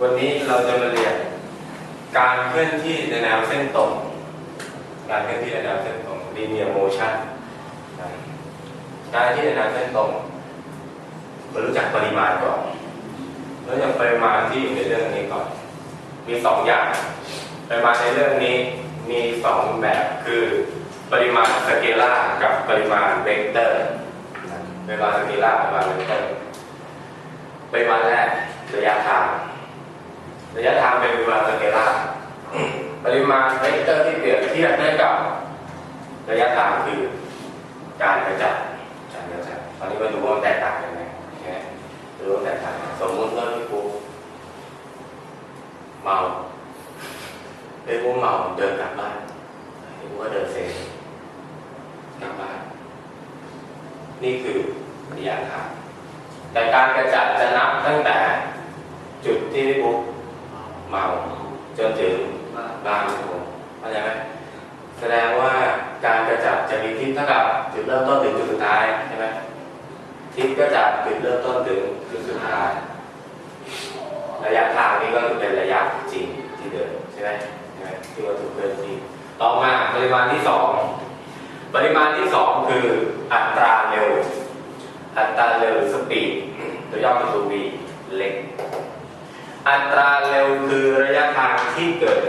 วันนี้เราจะมาเรียนการเคลื่อนที่ในแนวเส้นตรง การเคลื่อนที่ในแนวเส้นตรง linear motion การที่ในแนวเส้นตรงเรารู้จักปริมาณก่อนรู้จักปริมาณที่อยู่ในเรื่องนี้ก่อน มีสองอย่าง ปริมาณในเรื่องนี้มีสองแบบคือปริมาณสเกลากับปริมาณเวกเตอร์ปริมาณสเกลาปริมาณเวกเตอร์ปริมาณแรก ระยะทาง ระยะทางเป็นปริมาณสเกลาร์ปริมาณเวกเตอร์ที่เปรียบเทียบได้กับระยะทางคือการกระจายการกระจายตอนนี้มาดูว่ามันแตกต่างกันไหมนะดูว่าแตกต่างสมมติว่าพี่ปูเมาพี่ปูเมาเดินกลับบ้านพี่ปูก็เดินเซกลับบ้านนี่คือระยะทางแต่การกระจัดจะนับตั้งแต่จุดที่พี่ปุ๊กเมา จนถึงบ้านพี่ปุ๊กเข้าใจไหมแสดงว่าการกระจัดจะมีทิศเท่ากับจุดเริ่มต้นถึงจุดสุดท้ายใช่ไหมทิศกระจัดจุดเริ่มต้นถึงจุดสุดท้าย ระยะทางนี้ก็คือเป็นระยะจริงที่เดินใช่ไหมใช่ไหมที่วัตถุเคลื่อนที่ต่อมาปริมาณที่สองปริมาณที่สองคืออัตราเร็ว อัตราเร็วสปีดตัวย่อคือ v เล็ก อัตราเร็วคือระ ย